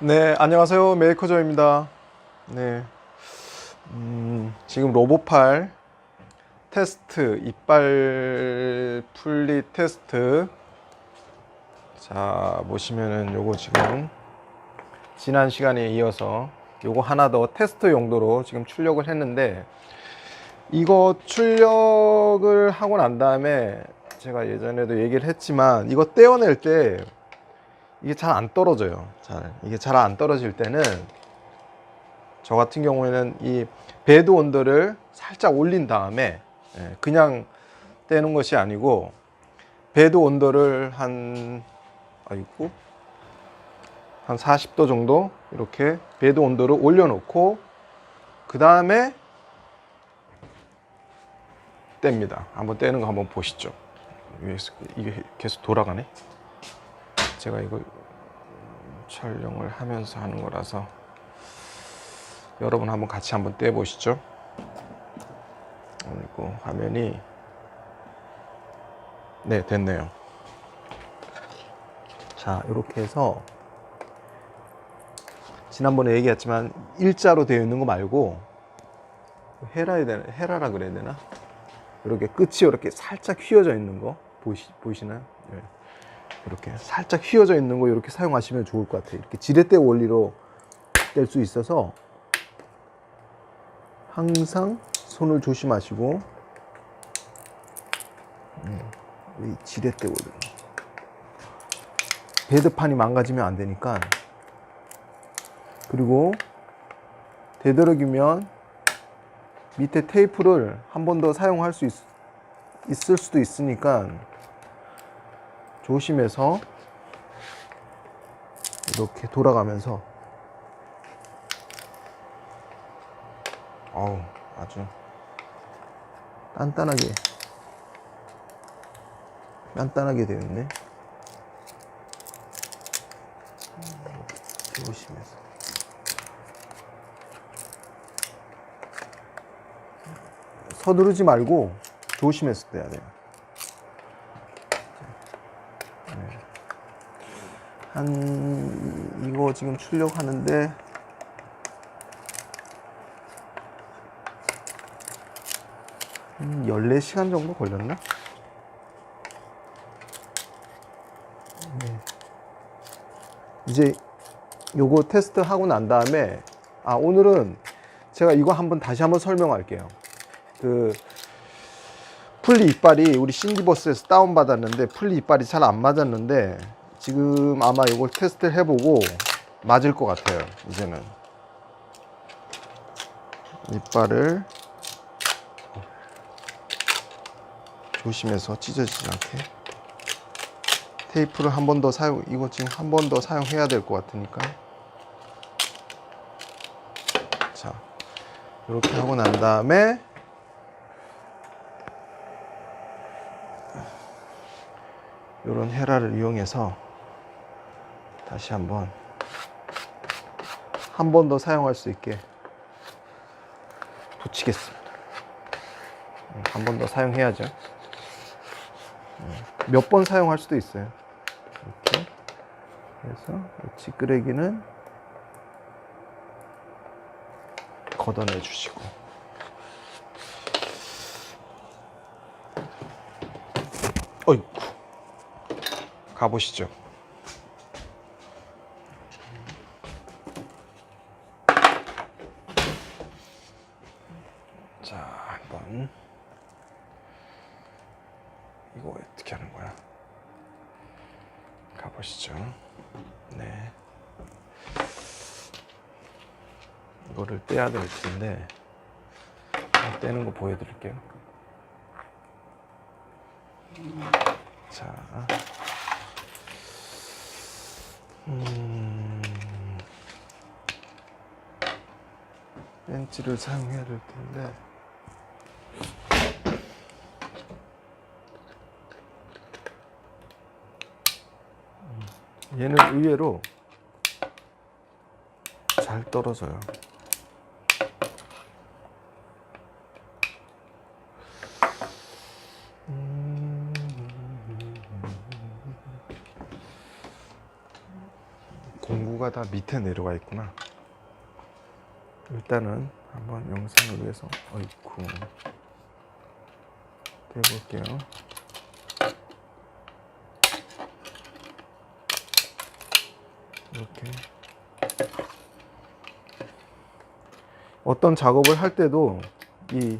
네, 안녕하세요. 메이커저입니다. 네. 음, 지금 로보팔 테스트, 이빨 풀리 테스트. 자, 보시면은 요거 지금 지난 시간에 이어서 요거 하나 더 테스트 용도로 지금 출력을 했는데 이거 출력을 하고 난 다음에 제가 예전에도 얘기를 했지만 이거 떼어낼 때 이게 잘 안 떨어져요. 잘 이게 잘 안 떨어질 때는 저 같은 경우에는 이 배드 온도를 살짝 올린 다음에 예, 그냥 떼는 것이 아니고 배드 온도를 한 아이고 한 40도 정도 이렇게 배드 온도를 올려놓고 그 다음에 뗍니다. 한번 떼는 거 한번 보시죠. 이게 계속 돌아가네. 제가 이거 촬영을 하면서 하는 거라서 여러분 한번 같이 한번 떼 보시죠. 그리고 화면이 네 됐네요. 자 이렇게 해서 지난번에 얘기했지만 일자로 되어 있는 거 말고 헤라 해야 되나 헤라라 그래야 되나 이렇게 끝이 이렇게 살짝 휘어져 있는 거 보시 보이시나요? 예. 이렇게 살짝 휘어져 있는 거 이렇게 사용하시면 좋을 것 같아요. 이렇게 지렛대 원리로 뗄 수 있어서 항상 손을 조심하시고 음, 이 지렛대 원리 베드판이 망가지면 안 되니까 그리고 되도록이면 밑에 테이프를 한 번 더 사용할 수 있, 있을 수도 있으니까 조심해서 이렇게 돌아가면서. 어우 아주. 단단하게. 단단하게 되어 있네. 조심해서. 서두르지 말고 조심해서 떼야 돼요 한 이거 지금 출력하는데 한 14시간 정도 걸렸나? 네. 이제 요거 테스트 하고 난 다음에 아 오늘은 제가 이거 한번 다시 한번 설명할게요. 그 풀리 이빨이 우리 신디버스에서 다운 받았는데 풀리 이빨이 잘 안 맞았는데 지금 아마 이걸 테스트를 해보고 맞을 것 같아요. 이제는 이빨을 조심해서 찢어지지 않게 테이프를 한 번 더 사용 이거 지금 한 번 더 사용해야 될 것 같으니까 자 이렇게 하고 난 다음에 이런 헤라를 이용해서 다시 한번 한 번 더 사용할 수 있게 붙이겠습니다. 한 번 더 사용해야죠. 몇 번 사용할 수도 있어요. 이렇게 해서 이 지끄레기는 걷어내 주시고 어이구 가보시죠. 자, 한번 이거 어떻게 하는 거야? 가보시죠. 네. 이거를 떼야 될 텐데 떼는 거 보여드릴게요. 자, 음, 렌치를 사용해야 될 텐데. 얘는 의외로 잘 떨어져요. 전구가 다 밑에 내려가 있구나. 일단은 한번 영상을 위해서 어이쿠 해볼게요. 이렇게 어떤 작업을 할 때도 이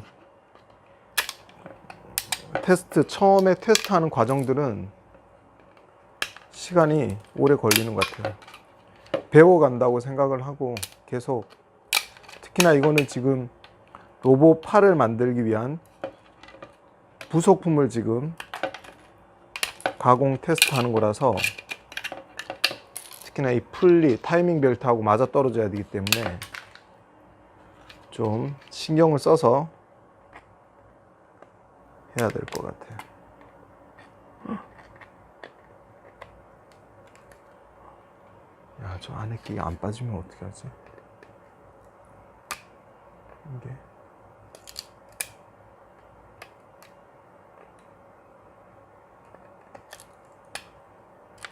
테스트 처음에 테스트하는 과정들은 시간이 오래 걸리는 것 같아요. 배워간다고 생각을 하고 계속 특히나 이거는 지금 로봇 팔을 만들기 위한 부속품을 지금 가공 테스트하는 거라서 특히나 이 풀리 타이밍 벨트하고 맞아 떨어져야 되기 때문에 좀 신경을 써서 해야 될 것 같아요. 야, 저 안에 끼가 안 빠지면 어떻게 하지? 이게.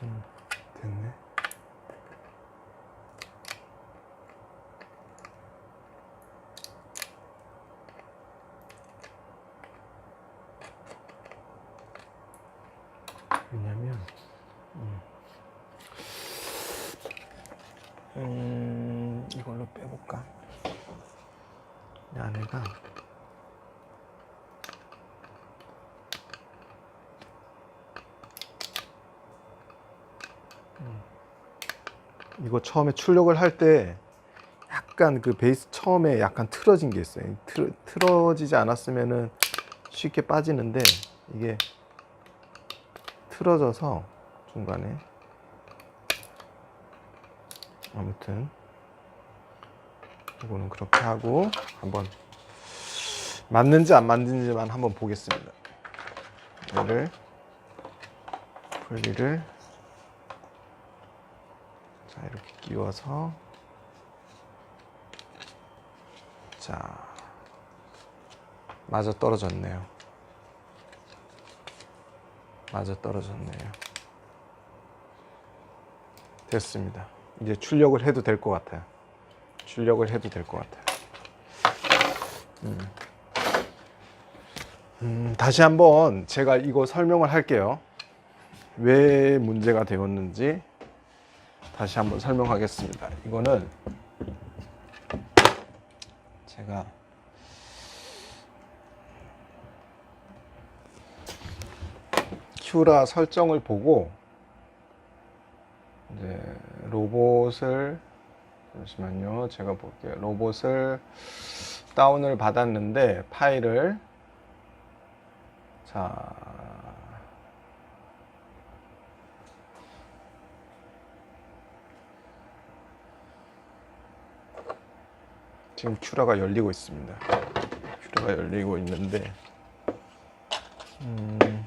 음, 됐네. 왜냐면, 음, 음, 이걸로 빼볼까? 이 안에가 음, 이거 처음에 출력을 할 때 약간 그 베이스 처음에 약간 틀어진 게 있어요. 틀, 틀어지지 않았으면은 쉽게 빠지는데 이게 틀어져서 중간에 아무튼 이거는 그렇게 하고 한번 맞는지 안 맞는지만 한번 보겠습니다. 얘를 분리를 자 이렇게 끼워서 자 맞아 떨어졌네요. 맞아 떨어졌네요. 됐습니다. 이제 출력을 해도 될 것 같아요. 출력을 해도 될 것 같아요. 음. 음, 다시 한번 제가 이거 설명을 할게요. 왜 문제가 되었는지 다시 한번 설명하겠습니다. 이거는 제가 큐라 설정을 보고 이제 로봇을 잠시만요. 제가 볼게요. 로봇을 다운을 받았는데 파일을 자 지금 큐라가 열리고 있습니다. 큐라가 열리고 있는데 음,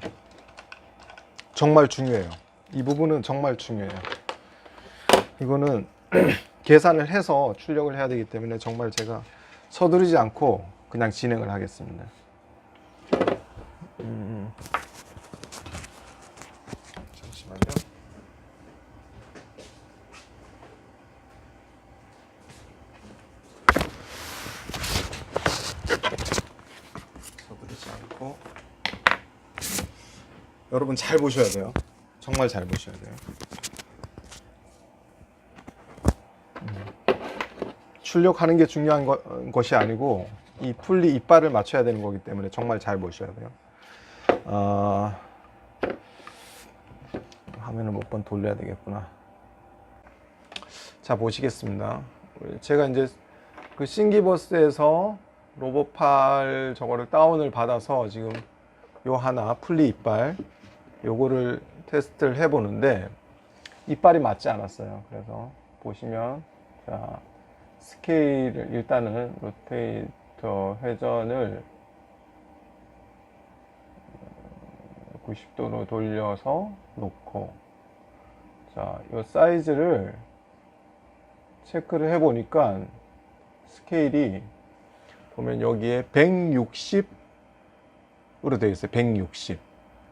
정말 중요해요. 이 부분은 정말 중요해요. 이거는 계산을 해서 출력을 해야 되기 때문에 정말 제가 서두르지 않고 그냥 진행을 하겠습니다. 음, 잠시만요. 서두르지 않고 여러분 잘 보셔야 돼요. 정말 잘 보셔야 돼요. 출력하는 게 중요한 거- 것이 아니고 이 풀리 이빨을 맞춰야 되는 거기 때문에 정말 잘 보셔야 돼요. 아, 화면을 몇 번 돌려야 되겠구나. 자 보시겠습니다. 제가 이제 그 싱기버스에서 로봇팔 저거를 다운을 받아서 지금 요 하나 풀리 이빨 요거를 테스트를 해보는데 이빨이 맞지 않았어요. 그래서 보시면 자 스케일을 일단은 로테이터 회전을 90도로 돌려서 놓고 자, 이 사이즈를 체크를 해 보니까 스케일이 보면 여기에 160으로 되어 있어요. 160.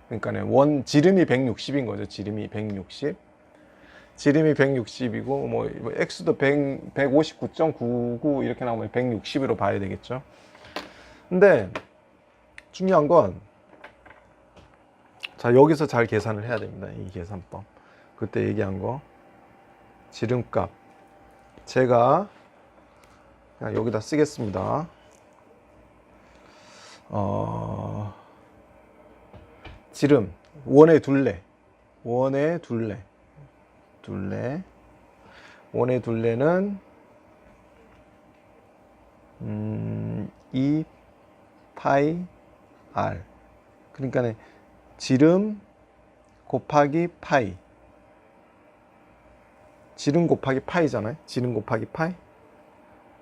그러니까 원 지름이 160인 거죠. 지름이 160. 지름이 160이고 뭐 x도 100, 159.99 이렇게 나오면 160으로 봐야 되겠죠. 근데 중요한 건 자, 여기서 잘 계산을 해야 됩니다. 이 계산법. 그때 얘기한 거. 지름값. 제가 그냥 여기다 쓰겠습니다. 어, 지름. 원의 둘레. 원의 둘레. 둘레. 원의 둘레는 음, 2 파이 r. 그러니까 지름 곱하기 파이. 지름 곱하기 파이잖아요. 지름 곱하기 파이.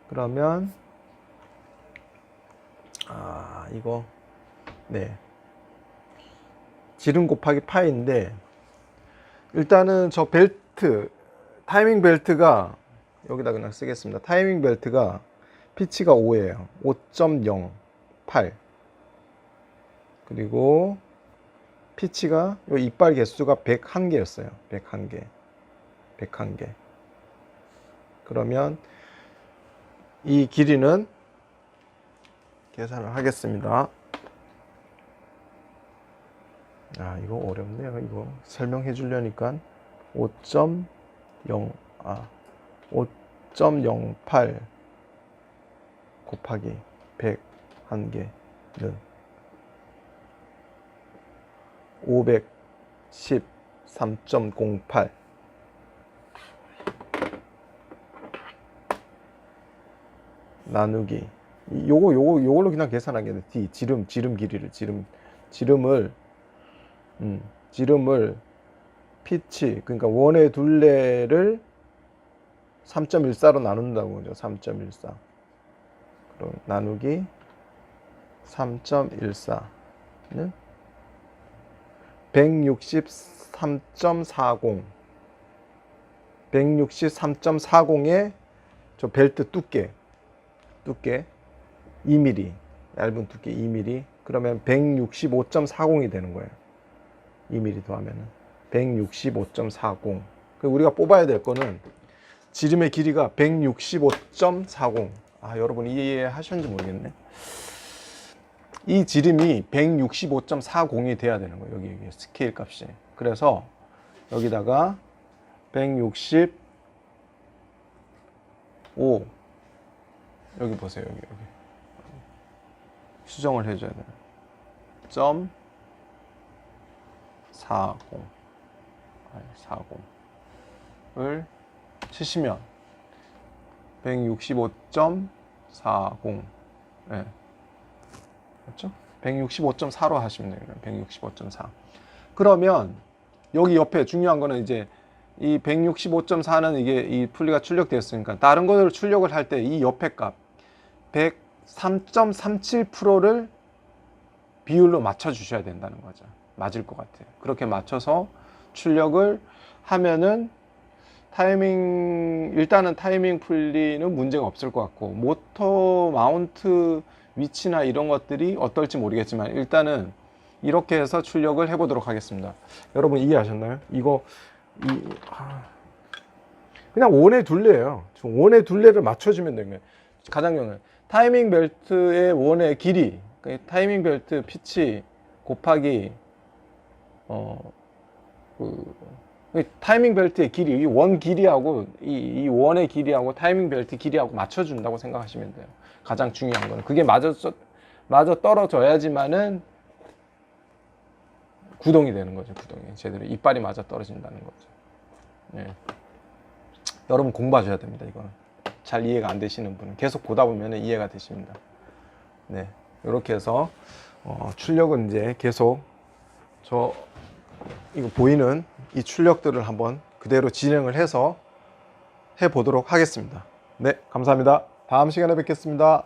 그러면 아, 이거 네. 지름 곱하기 파이인데 일단은 저 벨트 타이밍 벨트가 여기다 그냥 쓰겠습니다. 타이밍 벨트가 피치가 5예요. 5.08 그리고 피치가 요 이빨 개수가 101개였어요. 101개. 101개. 그러면 이 길이는 계산을 하겠습니다. 아, 이거 어렵네요. 이거 설명해 주려니까 5.0 아, 5.08 곱하기 101개는 513.08 나누기 이- 요거 요거 요걸로 그냥 계산하겠네. D 지름 지름 길이를 지름 지름을 음, 지름을 피치 그러니까 원의 둘레를 3.14로 나눈다고 그죠. 3.14. 그럼 나누기 3.14는 163.40 163.40의 저 벨트 두께 두께 2mm 얇은 두께 2mm 그러면 165.40이 되는 거예요 2mm 더하면은 165.40그 우리가 뽑아야 될 거는 지름의 길이가 165.40 아 여러분 이해하셨는지 모르겠네. 이 지름이 165.40이 돼야 되는 거예요. 여기, 여기 스케일 값이. 그래서 여기다가 165 여기 보세요 여기 여기. 수정을 해줘야 돼요. 점 40 40을 치시면 165.40 예. 맞죠? 165.4로 하시면 돼요 165.4 그러면 여기 옆에 중요한 거는 이제 이 165.4는 이게 이 풀리가 출력되었으니까 다른 것을 출력을 할 때 이 옆에 값 103.37%를 비율로 맞춰 주셔야 된다는 거죠. 맞을 것 같아요. 그렇게 맞춰서 출력을 하면은 타이밍 일단은 타이밍 풀리는 문제가 없을 것 같고 모터 마운트 위치나 이런 것들이 어떨지 모르겠지만 일단은 이렇게 해서 출력을 해 보도록 하겠습니다. 여러분 이해하셨나요? 이거 이 아, 그냥 원의 둘레예요. 원의 둘레를 맞춰주면 되는 거예요. 가장 중요한 타이밍 벨트의 원의 길이, 그 타이밍 벨트 피치 곱하기 어, 그, 그 타이밍 벨트의 길이, 이원 길이하고 이, 이 원의 길이하고 타이밍 벨트 길이하고 맞춰준다고 생각하시면 돼요. 가장 중요한 거는 그게 맞아 맞아 떨어져야지만은 구동이 되는 거죠. 구동이 제대로 이빨이 맞아 떨어진다는 거죠. 네. 여러분 공부하셔야 됩니다. 이거는 잘 이해가 안 되시는 분은 계속 보다 보면 이해가 되십니다. 네, 이렇게 해서 어, 출력은 이제 계속 저 이거 보이는 이 출력들을 한번 그대로 진행을 해서 해 보도록 하겠습니다. 네, 감사합니다. 다음 시간에 뵙겠습니다.